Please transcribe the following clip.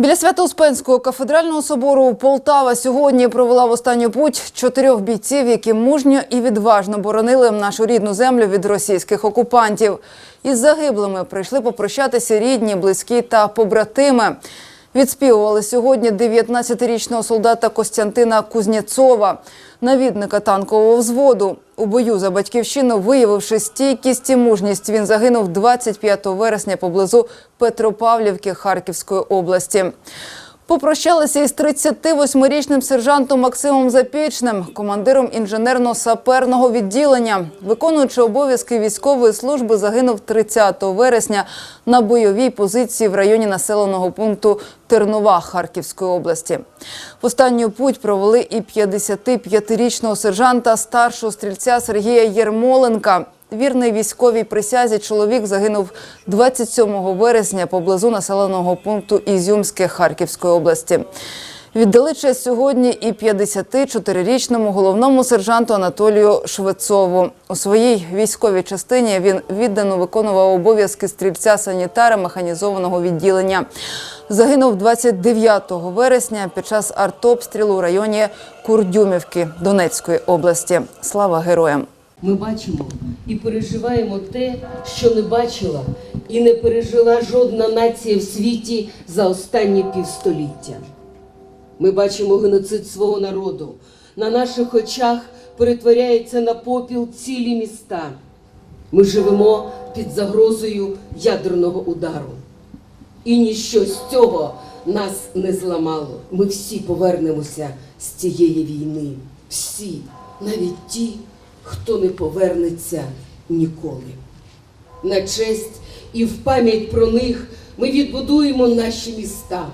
Біля Свято-Успенського кафедрального собору Полтава сьогодні провела в останню путь чотирьох бійців, які мужньо і відважно боронили нашу рідну землю від російських окупантів. Із загиблими прийшли попрощатися рідні, близькі та побратими. Відспівували сьогодні 19-річного солдата Костянтина Кузнєцова, навідника танкового взводу. У бою за батьківщину, виявивши стійкість і мужність, він загинув 25 вересня поблизу Петропавлівки Харківської області. Попрощалися із 38-річним сержантом Максимом Запічним, командиром інженерно-саперного відділення. Виконуючи обов'язки військової служби, загинув 30 вересня на бойовій позиції в районі населеного пункту Тернова Харківської області. В останню путь провели і 55-річного сержанта старшого стрільця Сергія Єрмоленка. Вірний військовій присязі чоловік загинув 27 вересня поблизу населеного пункту Ізюмське Харківської області. Віддали честь сьогодні і 54-річному головному сержанту Анатолію Швецову. У своїй військовій частині він віддано виконував обов'язки стрільця санітара механізованого відділення. Загинув 29 вересня під час артобстрілу у районі Курдюмівки Донецької області. Слава героям! Ми бачимо і переживаємо те, що не бачила і не пережила жодна нація в світі за останні півстоліття. Ми бачимо геноцид свого народу. На наших очах перетворяється на попіл цілі міста. Ми живемо під загрозою ядерного удару. І ніщо з цього нас не зламало. Ми всі повернемося з цієї війни. Всі, навіть ті, хто не повернеться ніколи. На честь і в пам'ять про них ми відбудуємо наші міста,